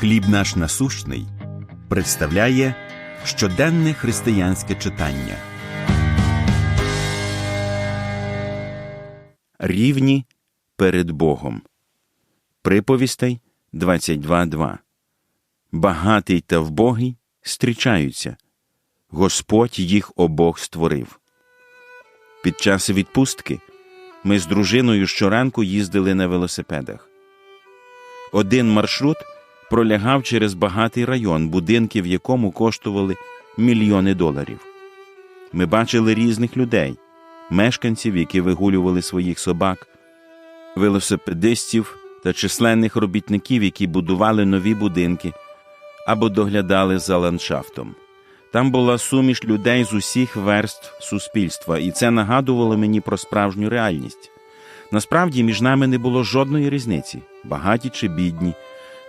Хліб наш насущний представляє щоденне християнське читання. Рівні перед Богом. Приповістей 22.2. Багатий та вбогий зустрічаються. Господь їх обох створив. Під час відпустки ми з дружиною щоранку їздили на велосипедах. Один маршрут пролягав через багатий район, будинки в якому коштували мільйони доларів. Ми бачили різних людей, мешканців, які вигулювали своїх собак, велосипедистів та численних робітників, які будували нові будинки або доглядали за ландшафтом. Там була суміш людей з усіх верств суспільства, і це нагадувало мені про справжню реальність. Насправді між нами не було жодної різниці, багаті чи бідні,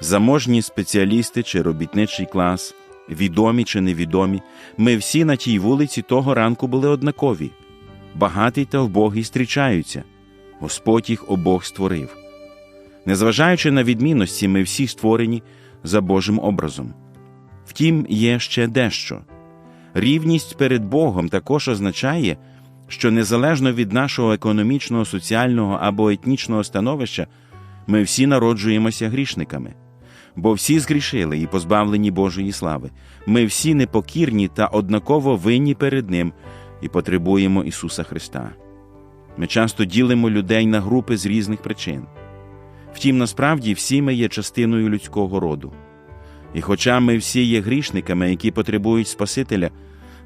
заможні спеціалісти чи робітничий клас, відомі чи невідомі. Ми всі на тій вулиці того ранку були однакові. Багатий та вбогий зустрічаються. Господь їх обох створив. Незважаючи на відмінності, ми всі створені за Божим образом. Втім, є ще дещо. Рівність перед Богом також означає, що незалежно від нашого економічного, соціального або етнічного становища, ми всі народжуємося грішниками, бо всі згрішили і позбавлені Божої слави. Ми всі непокірні та однаково винні перед Ним і потребуємо Ісуса Христа. Ми часто ділимо людей на групи з різних причин. Втім, насправді всі ми є частиною людського роду. І хоча ми всі є грішниками, які потребують Спасителя,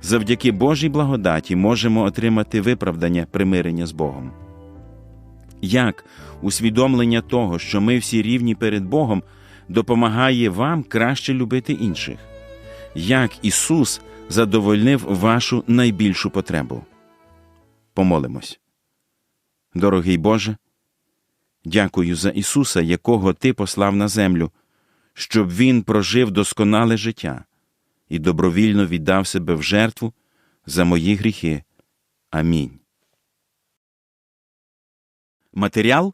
завдяки Божій благодаті можемо отримати виправдання примирення з Богом. Як усвідомлення того, що ми всі рівні перед Богом, допомагає вам краще любити інших? Як Ісус задовольнив вашу найбільшу потребу? Помолимось. Дорогий Боже, дякую за Ісуса, якого Ти послав на землю, щоб Він прожив досконале життя і добровільно віддав себе в жертву за мої гріхи. Амінь. Матеріал